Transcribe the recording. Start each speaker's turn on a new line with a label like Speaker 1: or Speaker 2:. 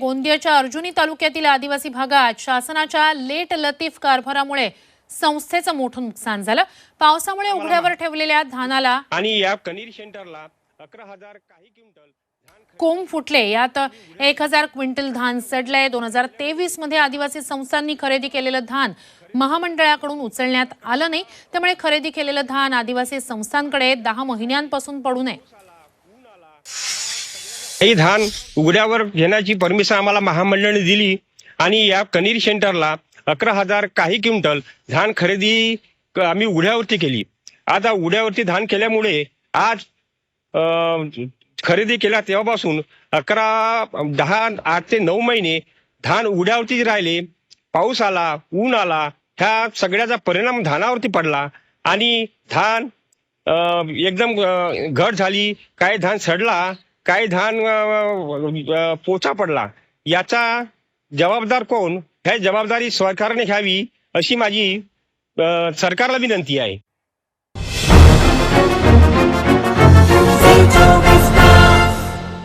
Speaker 1: गोंदियाच्या अर्जुनी तालुक्यातील आदिवासी भागात शासनाच्या लेट लतीफ कारभारामुळे संस्थेचं मोठं नुकसान झालं. पावसामुळे उघड्यावर ठेवलेल्या धानाला
Speaker 2: आणि या कनीर सेंटरला अकरा हजार काही क्विंटल
Speaker 1: कोंब फुटले. यात एक हजार क्विंटल धान सडलंय. दोन हजार तेवीसमध्ये आदिवासी संस्थांनी खरेदी केलेलं धान महामंडळाकडून उचलण्यात आलं नाही. त्यामुळे खरेदी केलेलं धान आदिवासी संस्थांकडे दहा महिन्यांपासून पडू नये.
Speaker 2: हे धान उघड्यावर घेण्याची परमिशन आम्हाला महामंडळाने दिली आणि या कनीर सेंटरला अकरा हजार काही क्विंटल धान खरेदी आम्ही उघड्यावरती केली. आता उघड्यावरती धान केल्यामुळे आज खरेदी केल्या तेव्हापासून अकरा दहा आठ ते नऊ महिने धान उघड्यावरतीच राहिले. पाऊस आला ऊन आला ह्या सगळ्याचा परिणाम धानावरती पडला आणि धान एकदम घट झाली. काय धान सडला काही धान अं, पोचा पडला? याचा जबाबदार कोण? ह्या जबाबदारी सरकारने घ्यावी अशी माझी अं, सरकारला विनंती आहे.